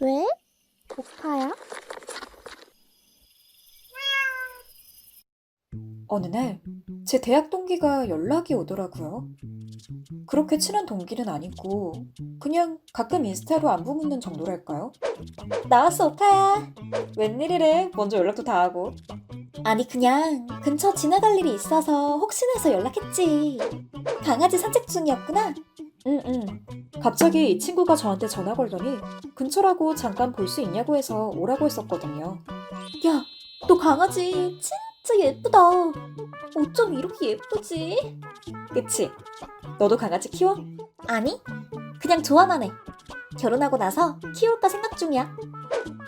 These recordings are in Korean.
왜? 오빠야? 어느 날 제 대학 동기가 연락이 오더라고요. 그렇게 친한 동기는 아니고 그냥 가끔 인스타로 안부 묻는 정도랄까요? 나왔어 오빠야. 웬일이래? 먼저 연락도 다 하고. 아니 그냥 근처 지나갈 일이 있어서 혹시나 해서 연락했지. 강아지 산책 중이었구나. 응 응. 갑자기 이 친구가 저한테 전화 걸더니 근처라고 잠깐 볼 수 있냐고 해서 오라고 했었거든요. 야, 너 강아지 진짜 예쁘다. 어쩜 이렇게 예쁘지? 그치? 너도 강아지 키워? 아니, 그냥 좋아만 해. 결혼하고 나서 키울까 생각 중이야.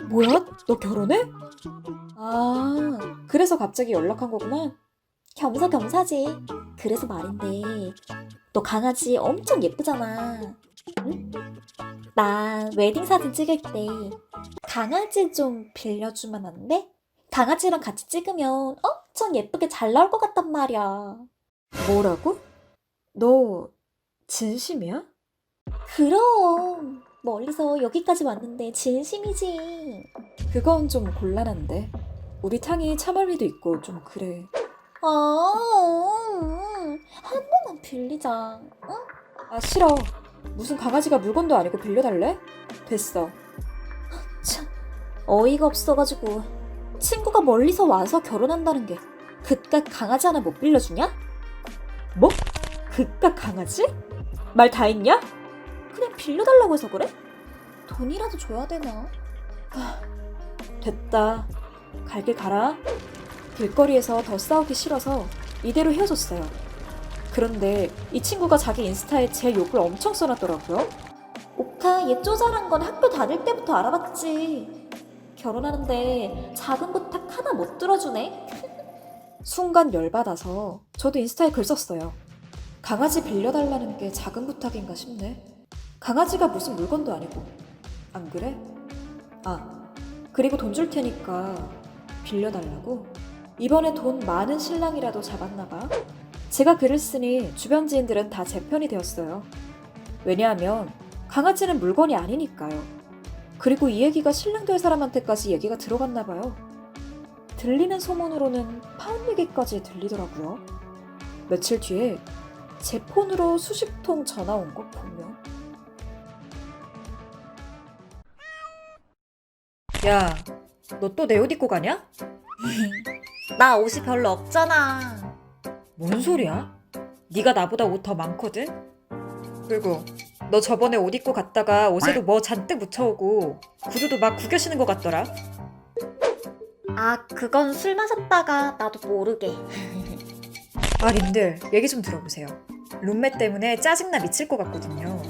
뭐야? 너 결혼해? 아, 그래서 갑자기 연락한 거구나. 겸사겸사지. 그래서 말인데, 너 강아지 엄청 예쁘잖아. 응? 나 웨딩 사진 찍을 때 강아지 좀 빌려주면 안 돼? 강아지랑 같이 찍으면 엄청 예쁘게 잘 나올 것 같단 말이야. 뭐라고? 너 진심이야? 그럼 멀리서 여기까지 왔는데 진심이지. 그건 좀 곤란한데. 우리 탕이 참을리도 있고 좀 그래. 아, 음, 한 번만 빌리자. 응? 아 싫어. 무슨 강아지가 물건도 아니고 빌려달래? 됐어. 참 어이가 없어가지고 친구가 멀리서 와서 결혼한다는 게 그깟 강아지 하나 못 빌려주냐? 뭐? 그깟 강아지? 말 다 했냐? 그냥 빌려달라고 해서 그래? 돈이라도 줘야 되나? 하, 됐다. 갈 길 가라. 길거리에서 더 싸우기 싫어서 이대로 헤어졌어요. 그런데 이 친구가 자기 인스타에 제 욕을 엄청 써놨더라고요. 오카 얘 쪼잘한 건 학교 다닐 때부터 알아봤지. 결혼하는데 작은 부탁 하나 못 들어주네. 순간 열받아서 저도 인스타에 글 썼어요. 강아지 빌려달라는 게 작은 부탁인가 싶네. 강아지가 무슨 물건도 아니고. 안 그래? 아, 그리고 돈 줄 테니까 빌려달라고? 이번에 돈 많은 신랑이라도 잡았나봐. 제가 글을 쓰니 주변 지인들은 다 제 편이 되었어요. 왜냐하면 강아지는 물건이 아니니까요. 그리고 이 얘기가 신랑 될 사람한테까지 얘기가 들어갔나 봐요. 들리는 소문으로는 파혼 얘기까지 들리더라고요. 며칠 뒤에 제 폰으로 수십 통 전화 온 것 보면 야, 너 또 내 옷 입고 가냐? 나 옷이 별로 없잖아. 뭔 소리야? 네가 나보다 옷 더 많거든? 그리고 너 저번에 옷 입고 갔다가 옷에도 뭐 잔뜩 묻혀오고 구두도 막 구겨 신은 것 같더라. 아, 그건 술 마셨다가 나도 모르게. 아, 님들 얘기 좀 들어보세요. 룸메 때문에 짜증나 미칠 것 같거든요.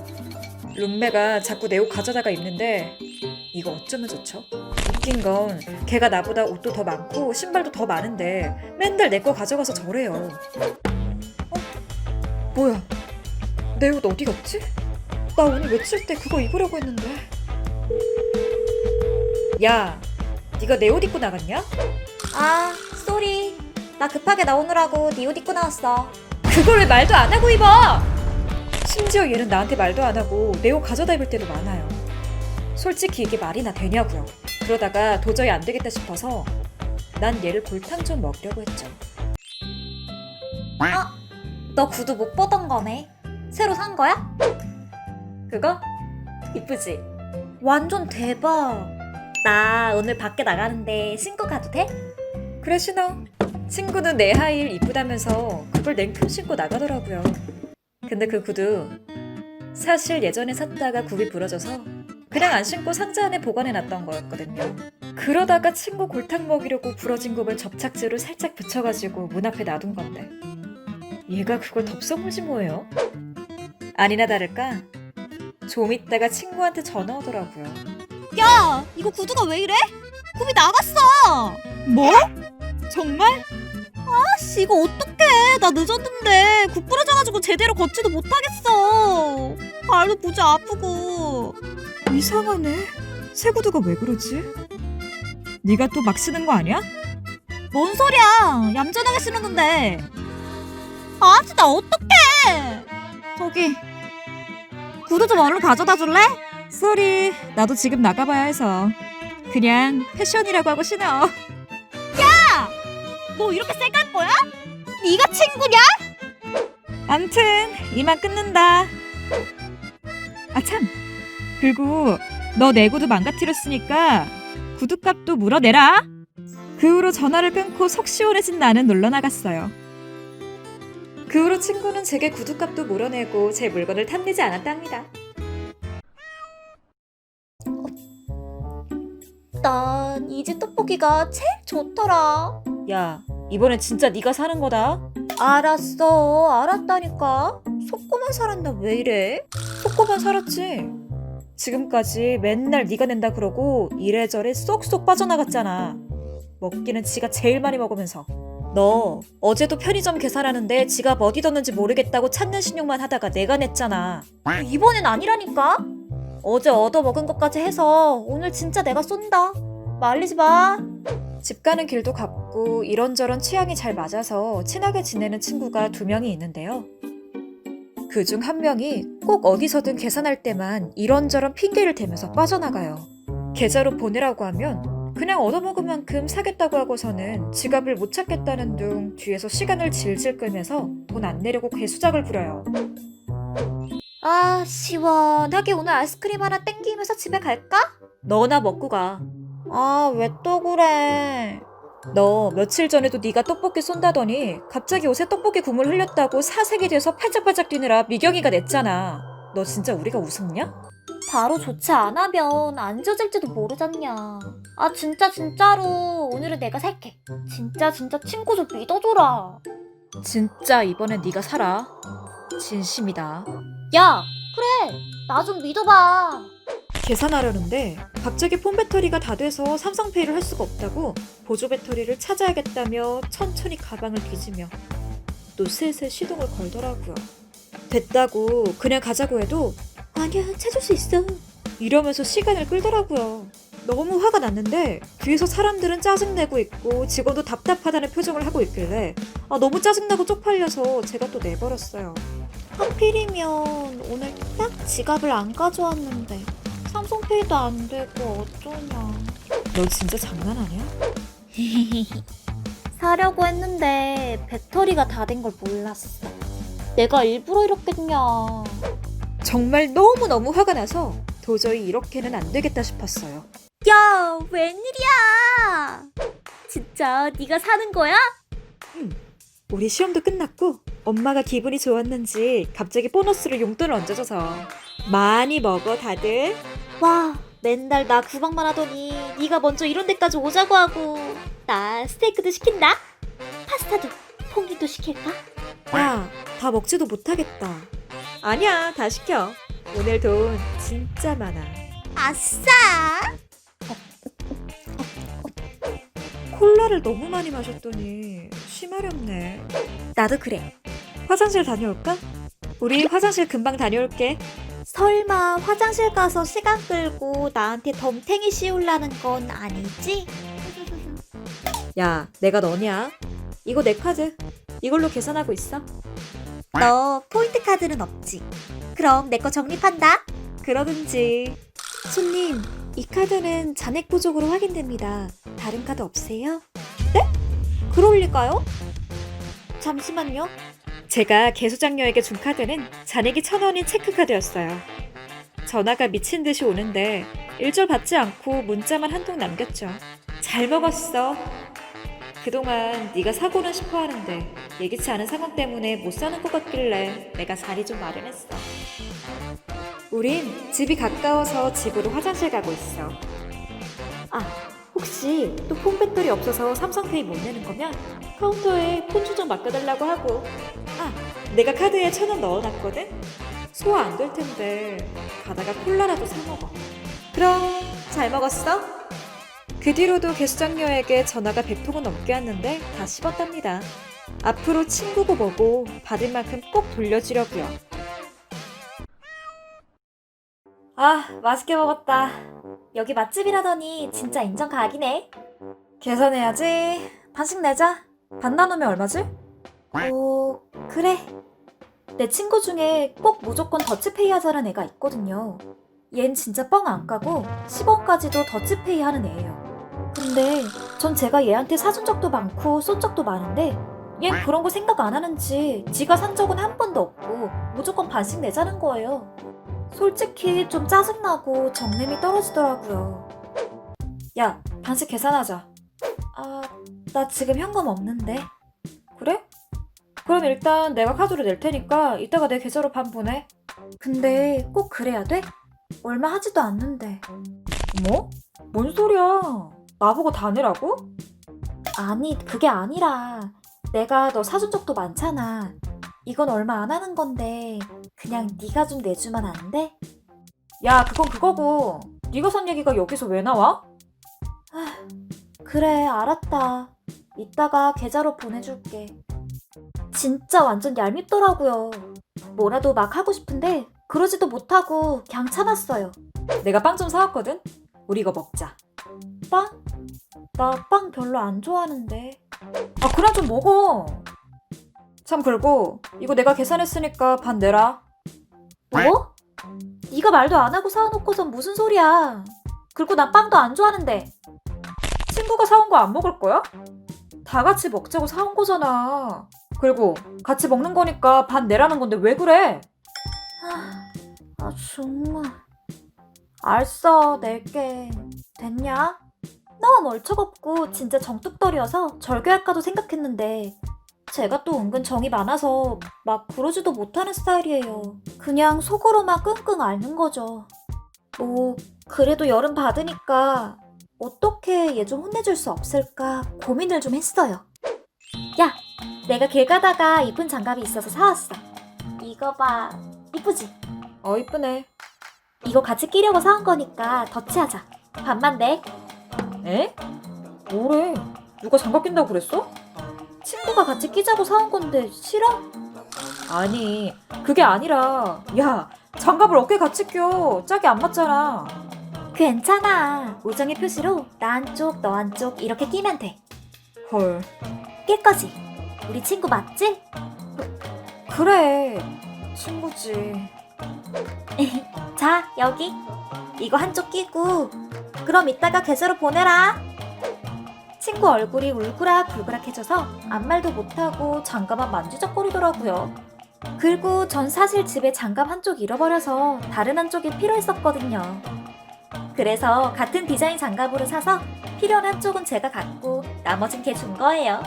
룸메가 자꾸 내 옷 가져다가 입는데 이거 어쩌면 좋죠? 웃긴 건 걔가 나보다 옷도 더 많고 신발도 더 많은데 맨날 내 거 가져가서 저래요. 어? 뭐야? 내 옷 어디 갔지? 나 오늘 외출 때 그거 입으려고 했는데. 야, 네가 내 옷 입고 나갔냐? 아, 쏘리. 나 급하게 나오느라고 네 옷 입고 나왔어. 그걸 왜 말도 안 하고 입어? 심지어 얘는 나한테 말도 안 하고 내 옷 가져다 입을 때도 많아요. 솔직히 이게 말이나 되냐고요. 그러다가 도저히 안 되겠다 싶어서 난 얘를 골탕 좀 먹이려고 했죠. 어? 너 구두 못 보던 거네. 새로 산 거야? 그거? 이쁘지? 완전 대박. 나 오늘 밖에 나가는데 신고 가도 돼? 그래 신어. 친구는 내 하이힐 이쁘다면서 그걸 냉큼 신고 나가더라고요. 근데 그 구두 사실 예전에 샀다가 굽이 부러져서 그냥 안 신고 상자 안에 보관해 놨던 거였거든요. 그러다가 친구 골탕 먹이려고 부러진 굽을 접착제로 살짝 붙여가지고 문 앞에 놔둔 건데 얘가 그걸 덥석물지 뭐예요? 아니나 다를까 좀 있다가 친구한테 전화 오더라고요. 야, 이거 구두가 왜 이래? 굽이 나갔어. 뭐? 정말? 아씨, 이거 어떡해. 나 늦었는데 굽 부러져가지고 제대로 걷지도 못하겠어. 발도 부지 아프고. 이상하네. 새 구두가 왜 그러지? 네가 또 막 쓰는 거 아니야? 뭔 소리야? 얌전하게 신었는데. 아, 진짜 어떡해. 저기, 구두 좀 얼른 가져다 줄래? 쏘리, 나도 지금 나가봐야 해서. 그냥 패션이라고 하고 신어. 야! 너 이렇게 쌩갈 거야? 네가 친구냐? 암튼 이만 끊는다. 아 참. 그리고 너 내 구두 망가뜨렸으니까 구두값도 물어내라. 그 후로 전화를 끊고 속 시원해진 나는 놀러 나갔어요. 그 후로 친구는 제게 구두값도 물어내고 제 물건을 탐내지 않았답니다. 난 이 집 떡볶이가 제일 좋더라. 야, 이번엔 진짜 네가 사는 거다. 알았어, 알았다니까. 속고만 살았나 왜 이래? 속고만 살았지. 지금까지 맨날 네가 낸다 그러고 이래저래 쏙쏙 빠져나갔잖아. 먹기는 지가 제일 많이 먹으면서. 너 어제도 편의점 계산하는데 지갑 어디 뒀는지 모르겠다고 찾는 신용만 하다가 내가 냈잖아. 이번엔 아니라니까. 어제 얻어 먹은 것까지 해서 오늘 진짜 내가 쏜다. 말리지 마. 집 가는 길도 같고 이런저런 취향이 잘 맞아서 친하게 지내는 친구가 두 명이 있는데요. 그 중 한 명이 꼭 어디서든 계산할 때만 이런저런 핑계를 대면서 빠져나가요. 계좌로 보내라고 하면 그냥 얻어먹은 만큼 사겠다고 하고서는 지갑을 못 찾겠다는 둥 뒤에서 시간을 질질 끌면서 돈 안 내려고 괴수작을 부려요. 아, 시원하게 오늘 아이스크림 하나 땡기면서 집에 갈까? 너나 먹고 가. 아, 왜 또 그래? 너 며칠 전에도 네가 떡볶이 쏜다더니 갑자기 옷에 떡볶이 국물 흘렸다고 사색이 돼서 팔짝팔짝 뛰느라 미경이가 냈잖아. 너 진짜 우리가 우습냐? 바로 조치 안 하면 안 젖을지도 모르잖냐. 아, 진짜, 진짜로. 오늘은 내가 살게. 진짜, 진짜 친구 좀 믿어줘라. 진짜 이번엔 네가 살아. 진심이다. 야, 그래. 나 좀 믿어봐. 계산하려는데 갑자기 폰 배터리가 다 돼서 삼성페이를 할 수가 없다고 보조 배터리를 찾아야겠다며 천천히 가방을 뒤지며 또 슬슬 시동을 걸더라고요. 됐다고 그냥 가자고 해도 아니야 찾을 수 있어 이러면서 시간을 끌더라고요. 너무 화가 났는데 뒤에서 사람들은 짜증내고 있고 직원도 답답하다는 표정을 하고 있길래 아, 너무 짜증나고 쪽팔려서 제가 또 내버렸어요. 하필이면 오늘 딱 지갑을 안 가져왔는데 삼성페이도 안 되고 어쩌냐. 너 진짜 장난하냐? 사려고 했는데 배터리가 다 된 걸 몰랐어. 내가 일부러 이렇겠냐. 정말 너무너무 화가 나서 도저히 이렇게는 안 되겠다 싶었어요. 야, 웬일이야? 진짜 네가 사는 거야? 우리 시험도 끝났고 엄마가 기분이 좋았는지 갑자기 보너스로 용돈을 얹어줘서 많이 먹어 다들. 와, 맨날 나 구박만 하더니 네가 먼저 이런 데까지 오자고 하고 나 스테이크도 시킨다. 파스타도 퐁기도 시킬까? 야, 다 먹지도 못하겠다. 아니야, 다 시켜. 오늘 돈 진짜 많아. 아싸! 콜라를 너무 많이 마셨더니 심하렵네. 나도 그래. 화장실 다녀올까? 우리 화장실 금방 다녀올게. 설마 화장실 가서 시간 끌고 나한테 덤탱이 씌우려는 건 아니지? 야, 내가 너냐? 이거 내 카드. 이걸로 계산하고 있어. 너 포인트 카드는 없지? 그럼 내 거 적립한다. 그러든지. 손님, 이 카드는 잔액 부족으로 확인됩니다. 다른 카드 없으세요? 네? 그럴 리가요? 잠시만요. 제가 개수장녀에게 준 카드는 잔액이 천 원인 체크카드였어요. 전화가 미친 듯이 오는데 일절 받지 않고 문자만 한 통 남겼죠. 잘 먹었어. 그동안 네가 사고는 싶어 하는데 예기치 않은 상황 때문에 못 사는 것 같길래 내가 자리 좀 마련했어. 우린 집이 가까워서 집으로 화장실 가고 있어. 아, 혹시 또 폰 배터리 없어서 삼성페이 못 내는 거면 카운터에 폰 충전 맡겨달라고 하고 아, 내가 카드에 천 원 넣어놨거든? 소화 안 될 텐데 가다가 콜라라도 사 먹어. 그럼 잘 먹었어? 그 뒤로도 개수장녀에게 전화가 100통은 넘게 왔는데 다 씹었답니다. 앞으로 친구고 뭐고 받은 만큼 꼭 돌려주려고요. 아, 맛있게 먹었다. 여기 맛집이라더니 진짜 인정 각이네. 계산해야지. 반씩 내자. 반 나누면 얼마지? 어, 그래. 내 친구 중에 꼭 무조건 더치페이 하자는 애가 있거든요. 얜 진짜 뻥 안 까고 10원까지도 더치페이 하는 애예요. 근데 전 제가 얘한테 사준 적도 많고 쏜 적도 많은데 얜 그런 거 생각 안 하는지 지가 산 적은 한 번도 없고 무조건 반씩 내자는 거예요. 솔직히 좀 짜증나고 정냄이 떨어지더라고요. 야, 반씩 계산하자. 아, 나 지금 현금 없는데. 그래? 그럼 일단 내가 카드로 낼 테니까 이따가 내 계좌로 반 보내. 근데 꼭 그래야 돼? 얼마 하지도 않는데. 뭐? 뭔 소리야? 나보고 다 내라고? 아니, 그게 아니라 내가 너 사준 적도 많잖아. 이건 얼마 안 하는 건데 그냥 네가 좀 내주면 안 돼? 야, 그건 그거고. 네가 산 얘기가 여기서 왜 나와? 그래, 알았다. 이따가 계좌로 보내줄게. 진짜 완전 얄밉더라고요. 뭐라도 막 하고 싶은데 그러지도 못하고 그냥 참았어요. 내가 빵 좀 사왔거든? 우리 이거 먹자. 빵? 나 빵 별로 안 좋아하는데. 아, 그럼 좀 먹어. 참 그리고 이거 내가 계산했으니까 반 내라. 뭐? 네가 말도 안 하고 사와놓고선 무슨 소리야. 그리고 나 빵도 안 좋아하는데. 친구가 사온 거 안 먹을 거야? 다 같이 먹자고 사온 거잖아. 그리고 같이 먹는 거니까 반 내라는 건데 왜 그래? 아, 아 정말. 알았어, 낼게. 됐냐? 너무 멀쩡없고 진짜 정뚝떨이어서 절교할까도 생각했는데 제가 또 은근 정이 많아서 막 그러지도 못하는 스타일이에요. 그냥 속으로만 끙끙 앓는 거죠. 뭐 그래도 여름 받으니까 어떻게 얘 좀 혼내줄 수 없을까 고민을 좀 했어요. 야, 내가 길 가다가 이쁜 장갑이 있어서 사왔어. 이거 봐. 이쁘지? 어, 이쁘네. 이거 같이 끼려고 사온 거니까 덧치하자. 반만 내. 에? 뭐래? 누가 장갑 낀다고 그랬어? 친구가 같이 끼자고 사온 건데 싫어? 아니, 그게 아니라 야, 장갑을 어깨에 같이 껴. 짝이 안 맞잖아. 괜찮아. 우정의 표시로 나 한쪽, 너 한쪽 이렇게 끼면 돼. 헐. 낄 거지? 우리 친구 맞지? 그래. 친구지. 자, 여기. 이거 한쪽 끼고 그럼 이따가 계좌로 보내라. 친구 얼굴이 울그락불그락해져서 아무 말도 못하고 장갑만 만지작거리더라고요. 그리고 전 사실 집에 장갑 한쪽 잃어버려서 다른 한쪽이 필요했었거든요. 그래서 같은 디자인 장갑으로 사서 필요한 한쪽은 제가 갖고 나머진 걔 준 거예요.